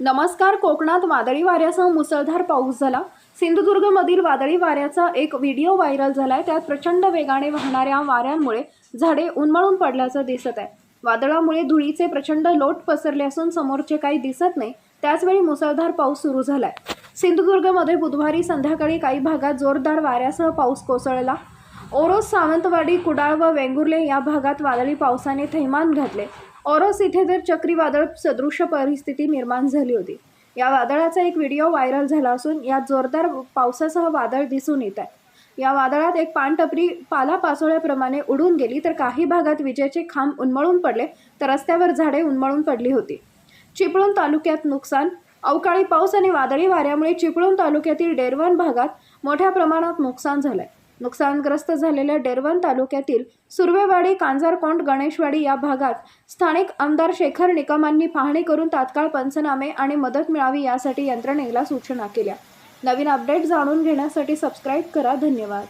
नमस्कार कोकणात वादळी वाऱ्यासह मुसळधार पाऊस झाला. सिंधुदुर्गमधील वादळी वाऱ्याचा एक व्हिडिओ व्हायरल झाला आहे त्यात प्रचंड वेगाने वाहणाऱ्या वाऱ्यांमुळे झाडे उन्मळून पडल्याचं दिसत आहे. वादळामुळे धुळीचे प्रचंड लोट पसरले असून समोरचे काही दिसत नाही. त्याचवेळी मुसळधार पाऊस सुरू झाला आहे सिंधुदुर्गमध्ये बुधवारी संध्याकाळी काही भागात जोरदार वाऱ्यासह पाऊस कोसळला. ओरोस सावंतवाडी कुडाळ व वेंगुर्ले या भागात वादळी पावसाने थैमान घातले. ओरोस इथे तर चक्रीवादळ सदृश परिस्थिती निर्माण झाली होती. या वादळाचा एक व्हिडिओ व्हायरल झाला असून यात जोरदार पावसासह वादळ दिसून येत आहे. या वादळात एक पानटपरी पालापाचोळ्याप्रमाणे उडून गेली तर काही भागात विजेचे खांब उन्मळून पडले तर रस्त्यावर झाडे उन्मळून पडली होती. चिपळूण तालुक्यात नुकसान अवकाळी पाऊस आणि वादळी वाऱ्यामुळे चिपळूण तालुक्यातील डेरवण भागात मोठ्या प्रमाणात नुकसान झालं आहे नुकसानग्रस्त झालेल्या डेरवण तालुक्यातील सुर्वेवाडी कांजारकोंड गणेशवाडी या भागात स्थानिक आमदार शेखर निकमांनी पाहणी करून तात्काळ पंचनामे आणि मदत मिळावी यासाठी यंत्रणेला सूचना केल्या. नवीन अपडेट जाणून घेण्यासाठी सबस्क्राईब करा. धन्यवाद.